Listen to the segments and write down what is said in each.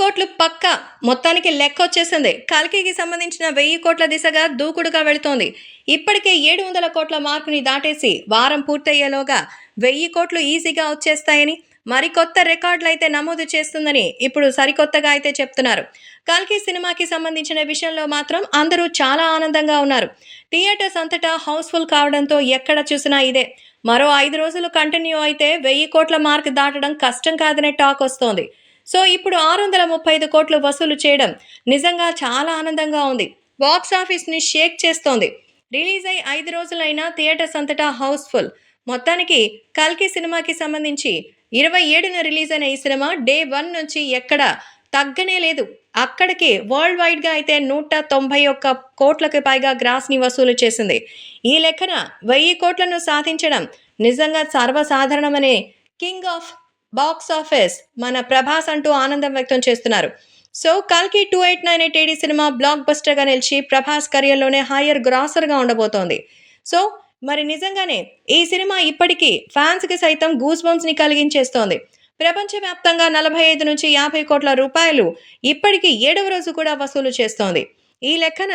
కోట్లు పక్క మొత్తానికి లెక్క వచ్చేసింది. కల్కీకి సంబంధించిన వెయ్యి కోట్ల దిశగా దూకుడుగా వెళుతోంది. ఇప్పటికే ఏడు వందల కోట్ల మార్కుని దాటేసి వారం పూర్తయ్యేలోగా వెయ్యి కోట్లు ఈజీగా వచ్చేస్తాయని మరికొత్త రికార్డులు అయితే నమోదు చేస్తుందని ఇప్పుడు సరికొత్తగా అయితే చెప్తున్నారు. కల్కి సినిమాకి సంబంధించిన విషయంలో మాత్రం అందరూ చాలా ఆనందంగా ఉన్నారు. థియేటర్స్ అంతటా హౌస్ఫుల్ కావడంతో ఎక్కడ చూసినా ఇదే. మరో ఐదు రోజులు కంటిన్యూ అయితే వెయ్యి కోట్ల మార్క్ దాటడం కష్టం కాదనే టాక్ వస్తోంది. సో ఇప్పుడు ఆరు వందల ముప్పై ఐదు కోట్లు వసూలు చేయడం నిజంగా చాలా ఆనందంగా ఉంది. బాక్స్ ఆఫీస్ని షేక్ చేస్తోంది. రిలీజ్ అయి ఐదు రోజులైనా థియేటర్స్ అంతటా హౌస్ఫుల్. మొత్తానికి కల్కి సినిమాకి సంబంధించి ఇరవై ఏడున రిలీజ్ అయిన ఈ సినిమా డే వన్ నుంచి ఎక్కడ తగ్గనే లేదు. అక్కడికి వరల్డ్ వైడ్గా అయితే నూట తొంభై ఒక్క కోట్లకు పైగా గ్రాస్ని వసూలు చేసింది. ఈ లెక్కన వెయ్యి కోట్లను సాధించడం నిజంగా సర్వసాధారణమనే కింగ్ ఆఫ్ బాక్స్ ఆఫీస్ మన ప్రభాస్ అంటూ ఆనందం వ్యక్తం చేస్తున్నారు. సో కల్కి two eight nine eight eighty cinema block బస్టర్గా నిలిచి ప్రభాస్ కెరియర్లోనే హయ్యర్ గ్రాసర్గా ఉండబోతోంది. సో మరి నిజంగానే ఈ సినిమా ఇప్పటికీ ఫ్యాన్స్కి సైతం గూస్ బంప్స్ని కలిగించేస్తోంది. ప్రపంచవ్యాప్తంగా నలభై ఐదు నుంచి యాభై కోట్ల రూపాయలు ఇప్పటికీ ఏడవ రోజు కూడా వసూలు చేస్తోంది. ఈ లెక్కన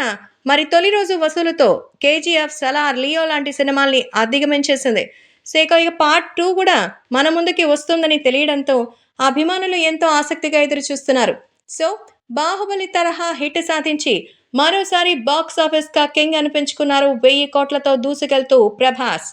మరి తొలి రోజు వసూలుతో కేజీఎఫ్ సలార్ లియో లాంటి సినిమాల్ని అధిగమించేసింది. సో ఇక ఇక పార్ట్ టూ కూడా మన ముందుకి వస్తుందని తెలియడంతో అభిమానులు ఎంతో ఆసక్తిగా ఎదురు చూస్తున్నారు. సో బాహుబలి తరహా హిట్ సాధించి మరోసారి బాక్స్ ఆఫీస్ కా కింగ్ అనిపించుకున్నారు వెయ్యి కోట్లతో దూసుకెళ్తూ ప్రభాస్.